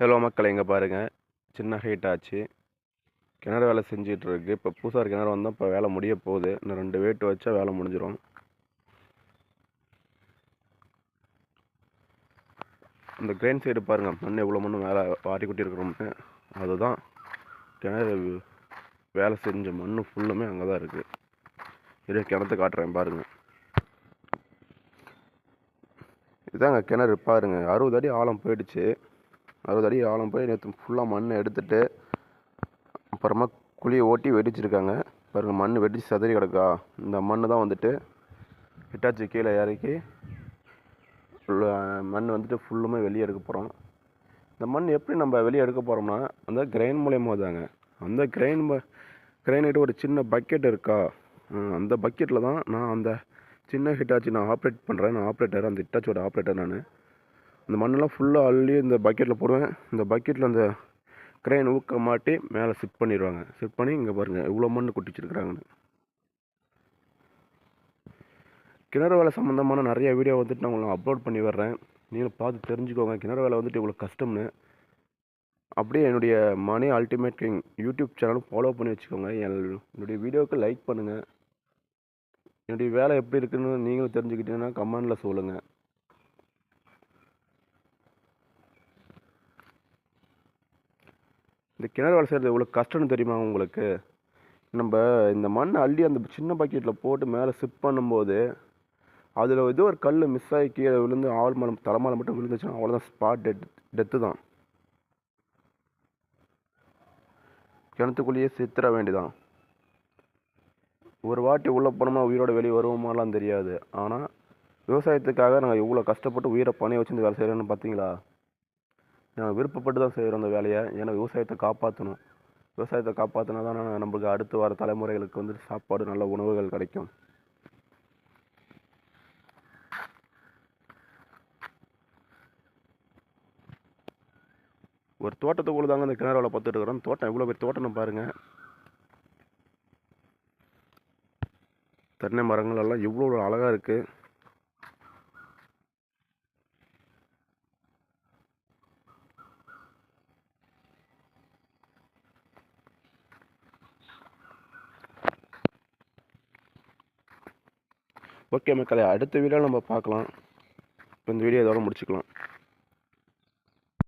Hello மக்கள் இங்கே பாருங்கள் சின்ன ஹைட் ஆச்சு. கிணறு வேலை செஞ்சிகிட்ருக்கு இப்போ புதுசாக கிணறு வந்தால் இப்போ வேலை முடிய போகுது. இன்னும் ரெண்டு வேட்டு வச்சா வேலை முடிஞ்சிடும் அந்த கிரெயின் சைடு பாருங்கள் மண் எவ்வளோ மண் மேலே வாரி கொட்டியிருக்கிறோம்னு. அதுதான் கிணறு வேலை செஞ்ச மண் ஃபுல்லுமே அங்கே தான் இருக்குது இதே கிணத்து காட்டுறேன் பாருங்கள் இதாங்க கிணறு பாருங்க. அறுபது அடி ஆழம் போயிடுச்சு. அறுபது அடி ஆழம் போய் நேற்று ஃபுல்லாக மண் எடுத்துட்டு அப்புறமா குழியை ஓட்டி வெடிச்சிருக்காங்க. பாருங்கள் மண் வெடிச்சு சதறி கிடக்கா. இந்த மண் தான் வந்துட்டு ஹிட்டாச்சி கீழே இறக்கி மண் வந்துட்டு ஃபுல்லுமே வெளியே எடுக்க போகிறோம் இந்த மண் எப்படி நம்ம வெளியே எடுக்க போகிறோம்னா அந்த கிரைன் மூலயமா தாங்க. அந்த கிரைன் கிரைனிட்டு ஒரு சின்ன பக்கெட் இருக்கா? அந்த பக்கெட்டில் தான் நான் அந்த சின்ன ஹிட்டாச்சி நான் ஆப்ரேட் பண்ணுறேன் நான் ஆப்ரேட்டர் அந்த ஹிட்டாச்சியோட ஆப்ரேட்டர் நான். இந்த மண்ணெல்லாம் ஃபுல்லாக அள்ளி இந்த பக்கெட்டில் போடுவேன். இந்த பக்கெட்டில் அந்த கிரெயின் ஊக்க மாட்டி மேலே செட் பண்ணிடுவாங்க செட் பண்ணி இங்கே பாருங்கள் இவ்வளோ மண் கொட்டிச்சிருக்கிறாங்கன்னு. கிணறு வேலை சம்மந்தமான நிறைய வீடியோ வந்துட்டு நான் உங்களுக்கு அப்லோட் பண்ணி வர்றேன். நீங்களும் பார்த்து தெரிஞ்சுக்கோங்க. கிணறு வேலை வந்துட்டு இவ்வளோ கஷ்டம்னு. அப்படியே என்னுடைய மணி அல்டிமேட் கிங் யூடியூப் சேனலும் ஃபாலோ பண்ணி வச்சுக்கோங்க. என்- என்னுடைய வீடியோவுக்கு லைக் பண்ணுங்கள் என்னுடைய வேலை எப்படி இருக்குன்னு நீங்களும் தெரிஞ்சுக்கிட்டீங்கன்னா கமெண்டில் சொல்லுங்கள் இந்த கிணறு வேலை செய்கிறது எவ்வளோ கஷ்டம்னு தெரியுமா உங்களுக்கு? நம்ம இந்த மண்ணை அள்ளி அந்த சின்ன பக்கெட்டில் போட்டு மேலே சிப் பண்ணும்போது அதில் ஏதோ ஒரு கல் மிஸ் ஆகி கீழே விழுந்து ஆள் மலம் தலைமலை மட்டும் விழுந்துச்சுன்னா அவ்வளோதான் ஸ்பாட் டெட் டெத்து தான். கிணத்துக்குள்ளேயே சித்திர வேண்டிதான் ஒரு வாட்டி உள்ளே போனோமா உயிரோட வெளியே வருவோமாலாம் தெரியாது. ஆனால் விவசாயத்துக்காக நாங்கள் இவ்வளோ கஷ்டப்பட்டு உயிரை பணைய வச்சு இந்த வேலை செய்கிறோன்னு பார்த்தீங்களா விருப்பப்பட்டு தான் செய்கிறோம் அந்த வேலையை. ஏன்னா விவசாயத்தை காப்பாற்றணும் விவசாயத்தை காப்பாற்றினா தான் நம்மளுக்கு அடுத்து வர தலைமுறைகளுக்கு வந்து சாப்பாடு நல்ல உணவுகள் கிடைக்கும். ஒரு தோட்டத்துக்குள்ள தாங்க அந்த கிணறு வேலை பார்த்துட்டு இருக்கிறோம். தோட்டம் எவ்வளோ பெரிய தோட்டம்னு பாருங்கள் தென்னை மரங்கள் எல்லாம் எவ்வளோ அழகாக இருக்குது ஓகே மக்களே அடுத்த வீடியோ நம்ம பார்க்கலாம். இப்போ இந்த வீடியோ இதோட முடிச்சுக்கலாம்.